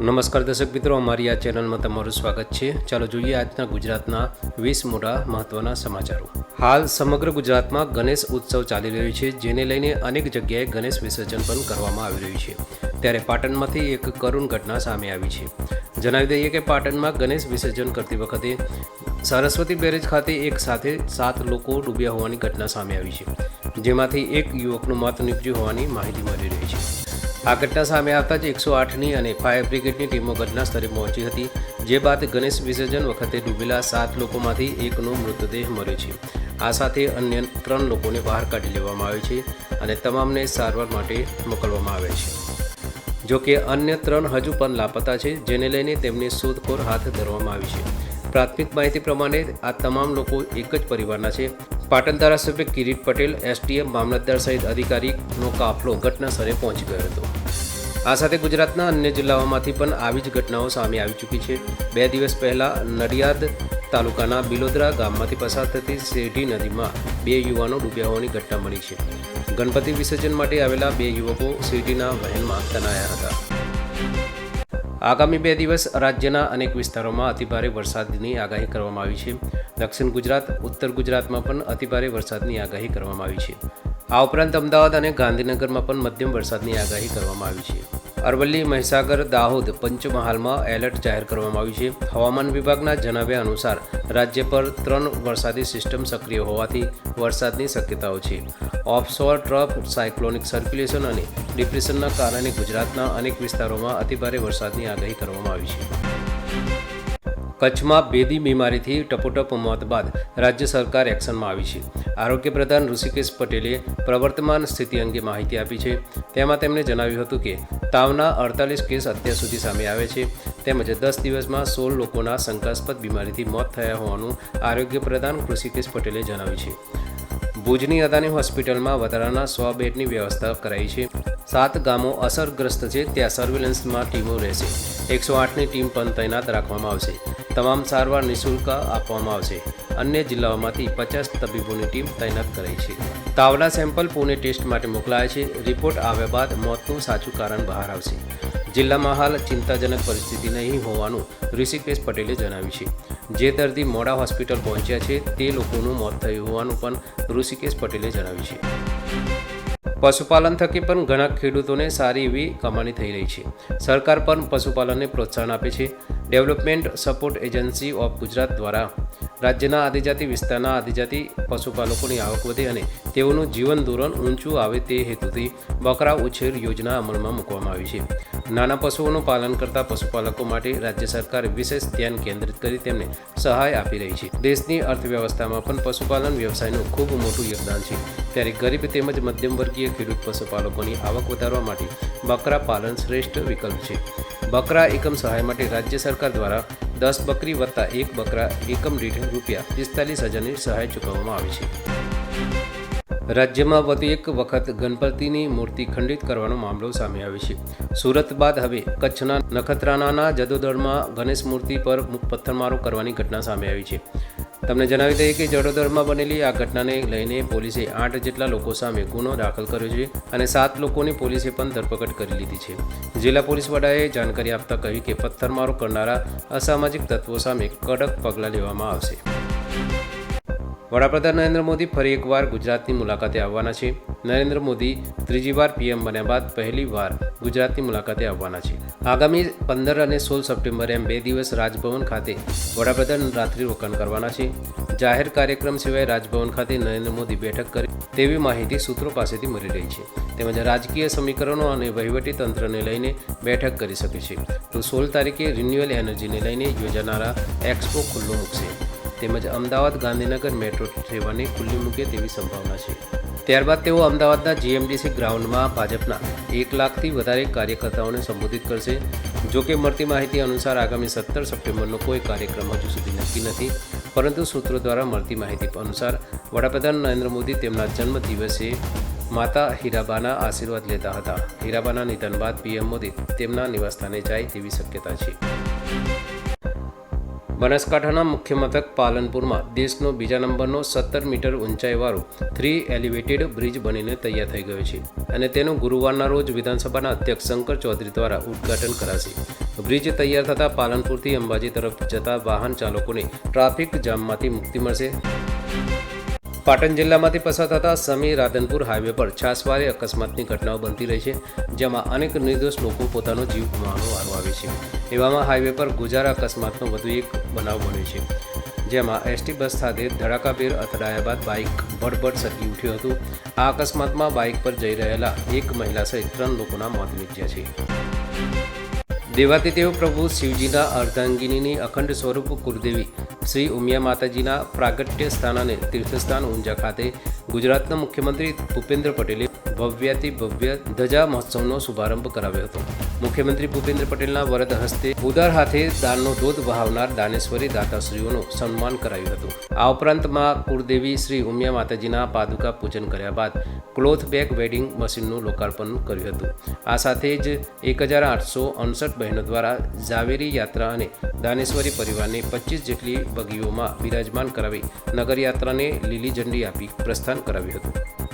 નમસ્કાર દર્શક મિત્રો, અમારી આ ચેનલમાં તમારું સ્વાગત છે. ચાલો જોઈએ આજના ગુજરાતના વીસ મોટા મહત્વના સમાચારો. હાલ સમગ્ર ગુજરાતમાં ગણેશ ઉત્સવ ચાલી રહ્યો છે, જેને લઈને અનેક જગ્યાએ ગણેશ વિસર્જન પણ કરવામાં આવી રહ્યું છે. ત્યારે પાટણમાંથી એક કરુણ ઘટના સામે આવી છે. જણાવી દઈએ કે પાટણમાં ગણેશ વિસર્જન કરતી વખતે સરસ્વતી બેરેજ ખાતે એક સાથે સાત લોકો ડૂબ્યા હોવાની ઘટના સામે આવી છે. જેમાંથી એક યુવકનું મોત નીપજ્યું હોવાની માહિતી મળી રહી છે. આ ઘટના સામે આવતા જ એકસો આઠની અને ફાયર બ્રિગેડની ટીમો ઘટના સ્થળે પહોંચી હતી, જે બાદ ગણેશ વિસર્જન વખતે ડૂબેલા સાત લોકોમાંથી એકનો મૃતદેહ મળ્યો છે. આ સાથે અન્ય ત્રણ લોકોને બહાર કાઢી લેવામાં આવે છે અને તમામને સારવાર માટે મોકલવામાં આવે છે. જો કે અન્ય ત્રણ હજુ પણ લાપતા છે, જેને લઈને તેમની શોધખોળ હાથ ધરવામાં આવી છે. પ્રાથમિક માહિતી પ્રમાણે આ તમામ લોકો એક જ પરિવારના છે. પાટણ ધારાસભ્ય કિરીટ પટેલ એસટીએમ મામલતદાર સહિત અધિકારીનો કાફલો ઘટના સ્થળે પહોંચી ગયો હતો. આ સાથે ગુજરાતના અન્ય જિલ્લાઓમાંથી પણ આવી જ ઘટનાઓ સામે આવી ચૂકી છે. બે દિવસ પહેલા નડિયાદ તાલુકાના બિલોદરા ગામમાંથી પસાર થતી શેઢી નદીમાં બે યુવાનો ડૂબ્યા હોવાની ઘટના મળી છે. ગણપતિ વિસર્જન માટે આવેલા બે યુવકો શેઢીના વહેનમાં તણાયા હતા. આગામી બે દિવસ રાજ્યના અનેક વિસ્તારોમાં અતિભારે વરસાદની આગાહી કરવામાં આવી છે. દક્ષિણ ગુજરાત, ઉત્તર ગુજરાતમાં પણ અતિભારે વરસાદની આગાહી કરવામાં આવી છે. આ ઉપરાંત અમદાવાદ અને ગાંધીનગરમાં પણ મધ્યમ વરસાદની આગાહી કરવામાં આવી છે. અરવલ્લી મહીસાગર દાહોદ પંચમહાલમાં એલર્ટ જાહેર કરવામાં આવ્યું છે. હવામાન વિભાગના જણાવ્યા અનુસાર રાજ્ય પર ત્રણ વરસાદી સિસ્ટમ સક્રિય હોવાથી વરસાદની શક્યતાઓ છે. ઓફશોર, ટ્રફ, સાયક્લોનિક સર્ક્યુલેશન અને ડિપ્રેશનના કારણે ગુજરાતના અનેક વિસ્તારોમાં અતિભારે વરસાદની આગાહી કરવામાં આવી છે. કચ્છમાં બેદી બીમારીથી ટપોટપ મોત બાદ રાજ્ય સરકાર એક્શનમાં આવી છે. આરોગ્ય પ્રધાન ઋષિકેશ પટેલે પ્રવર્તમાન સ્થિતિ અંગે માહિતી આપી છે. તેમાં તેમણે જણાવ્યું હતું કે, તાવના અડતાલીસ કેસ અત્યાર સુધી સામે આવે છે. તેમજ દસ દિવસમાં સોળ લોકોના શંકાસ્પદ બીમારીથી મોત થયા હોવાનું આરોગ્ય પ્રધાન ઋષિકેશ પટેલે જણાવ્યું છે. ભુજની અદાની હોસ્પિટલમાં વધારાના સો બેડની વ્યવસ્થા કરાઈ છે. સાત ગામો અસરગ્રસ્ત છે, ત્યાં સર્વેલન્સમાં ટીમો રહેશે. એકસો આઠની ટીમ પણ તૈનાત રાખવામાં આવશે. તમામ સારવાર નિઃશુલ્ક આપવામાં આવશે. અન્ય જિલ્લાઓમાંથી પચાસ તબીબોની ટીમ તૈનાત કરાઈ છે. તાવના સેમ્પલ પુણે ટેસ્ટ માટે મોકલાયા છે. રિપોર્ટ આવ્યા બાદ મોતનું સાચું કારણ બહાર આવશે. જિલ્લામાં હાલ ચિંતાજનક પરિસ્થિતિ નહીં હોવાનું ઋષિકેશ પટેલે જણાવ્યું છે. જે દર્દી મોડા હોસ્પિટલ પહોંચ્યા છે, તે લોકોનું મોત થયું હોવાનું પણ ઋષિકેશ પટેલે જણાવ્યું છે. પશુપાલન થકી પણ ઘણા ખેડૂતોને સારી એવી કમાણી થઈ રહી છે. સરકાર પણ પશુપાલનને પ્રોત્સાહન આપે છે. Development support agency of Gujarat દ્વારા રાજ્યના આદિજાતિ વિસ્તારના આદિજાતિ પશુપાલકોની આવક વધે અને તેઓનું જીવન ધોરણ ઊંચું આવે તે હેતુથી બકરા ઉછેર યોજના અમલમાં મૂકવામાં આવી છે. નાના પશુઓનું પાલન કરતા પશુપાલકો માટે રાજ્ય સરકાર વિશેષ ધ્યાન કેન્દ્રિત કરી તેમને સહાય આપી રહી છે. દેશની અર્થવ્યવસ્થામાં પણ પશુપાલન વ્યવસાયનું ખૂબ મોટું યોગદાન છે. ત્યારે ગરીબ તેમજ મધ્યમ વર્ગીય ખેડૂત પશુપાલકોની આવક વધારવા માટે બકરા પાલન શ્રેષ્ઠ વિકલ્પ છે. બકરા એકમ સહાય માટે રાજ્ય સરકાર દ્વારા દસ બકરી વત્તા એક બકરા એકમ દીઠ રૂપિયા પિસ્તાલીસ હજારની સહાય ચૂકવવામાં આવી છે. રાજ્યમાં વધુ એક વખત ગણપતિની મૂર્તિ ખંડિત કરવાનો મામલો સામે આવ્યો છે. સુરત બાદ હવે કચ્છના નખત્રાણાના જદોદરમાં ગણેશ મૂર્તિ પર પથ્થરમારો કરવાની ઘટના સામે આવી છે. તમને જણાવી દઈએ કે જડોદરમાં બનેલી આ ઘટનાને લઈને પોલીસે આઠ જેટલા લોકો સામે ગુનો દાખલ કર્યો છે અને સાત લોકોની પોલીસે પણ ધરપકડ કરી લીધી છે. જિલ્લા પોલીસ વડાએ જાણકારી આપતા કહ્યું કે પથ્થરમારો કરનારા અસામાજિક તત્વો સામે કડક પગલાં લેવામાં આવશે. વડાપ્રધાન નરેન્દ્ર મોદી ફરી એકવાર ગુજરાતની મુલાકાતે આવવાના છે. નરેન્દ્ર મોદી ત્રીજી વાર પીએમ બન્યા બાદ પહેલી વાર ગુજરાતની મુલાકાતે આવવાના છે. આગામી પંદર અને સોળ સપ્ટેમ્બરે એમ બે દિવસ રાજભવન ખાતે વડાપ્રધાન રાત્રિ રોકાણ કરવાના છે. જાહેર કાર્યક્રમ સિવાય રાજભવન ખાતે નરેન્દ્ર મોદી બેઠક કરે તેવી માહિતી સૂત્રો પાસેથી મળી રહી છે. તેમજ રાજકીય સમીકરણો અને વહીવટી તંત્રને લઈને બેઠક કરી શકે છે. તો સોળ તારીખે રિન્યુઅલ એનર્જીને લઈને યોજાનારા એક્સપો ખુલ્લો મૂકશે. તેમજ અમદાવાદ ગાંધીનગર મેટ્રો સેવાને ખુલ્લી મૂકે તેવી સંભાવના છે. ત્યારબાદ તેઓ અમદાવાદના જીએમડીસી ગ્રાઉન્ડમાં ભાજપના એક લાખથી વધારે કાર્યકર્તાઓને સંબોધિત કરશે. જો કે મળતી માહિતી અનુસાર આગામી સત્તર સપ્ટેમ્બરનો કોઈ કાર્યક્રમ હજુ સુધી નક્કી નથી, પરંતુ સૂત્રો દ્વારા મળતી માહિતી અનુસાર વડાપ્રધાન નરેન્દ્ર મોદી તેમના જન્મદિવસે માતા હીરાબાના આશીર્વાદ લેતા હતા. હીરાબાના નિધન બાદ પીએમ મોદી તેમના નિવાસસ્થાને જાય તેવી શક્યતા છે. બનાસકાંઠાના મુખ્ય મથક પાલનપુરમાં દેશનો બીજા નંબરનો સત્તર મીટર ઊંચાઈવાળો થ્રી એલિવેટેડ બ્રિજ બનીને તૈયાર થઈ ગયો છે અને તેનું ગુરુવારના રોજ વિધાનસભાના અધ્યક્ષ શંકર ચૌધરી દ્વારા ઉદ્ઘાટન કરાશે. બ્રિજ તૈયાર થતાં પાલનપુરથી અંબાજી તરફ જતા વાહન ચાલકોને ટ્રાફિક જામમાંથી મુક્તિ મળશે. પાટણ જિલ્લામાંથી પસાર થતા સમી રાધનપુર હાઈવે પર છાસવારે અકસ્માતની ઘટનાઓ બનતી રહી છે, જેમાં અનેક નિર્દોષ લોકો પોતાનો જીવ ગુમાવવાનો વારો આવે છે. એવામાં હાઈવે પર ગુજારા અકસ્માતનો વધુ એક બનાવ બન્યો છે. જેમાં એસટી બસ સાથે ધડાકાભેર અથડાયા બાદ બાઇક ભડભડ સરકી ઉઠ્યું હતું. આ અકસ્માતમાં બાઇક પર જઈ રહેલા એક મહિલા સહિત ત્રણ લોકોના મોત નીપજ્યા છે. દેવાતીદેવ પ્રભુ શિવજીના અર્ધાંગિનીની અખંડ સ્વરૂપ કુળદેવી શ્રી ઉમિયા માતાજીના પ્રાગટ્ય સ્થાન અને તીર્થસ્થાન ઊંઝા ખાતે ગુજરાતના મુખ્યમંત્રી ભૂપેન્દ્ર પટેલે ભવ્યાતિ ભવ્ય ધજા મહોત્સવનો શુભારંભ કરાવ્યો હતો. મુખ્યમંત્રી ભૂપેન્દ્ર પટેલના વરદ હસ્તે ઉદાર હાથે દાનનો ધોધ વહાવનાર દાનેશ્વરી દાતાશ્રીઓનું સન્માન કરાયું હતું. આ ઉપરાંતમાં કુળદેવી શ્રી ઉમિયા માતાજીના પાદુકા પૂજન કર્યા બાદ ક્લોથ બેગ વેડિંગ મશીનનું લોકાર્પણ કર્યું હતું. આ સાથે જ એક હજાર આઠસો અડસઠ બહેનો દ્વારા ઝાવેરી યાત્રા અને દાનેશ્વરી પરિવારને પચીસ જેટલી બગીઓમાં બિરાજમાન કરાવી નગરયાત્રાને લીલી ઝંડી આપી પ્રસ્થાન કરાવ્યું હતું.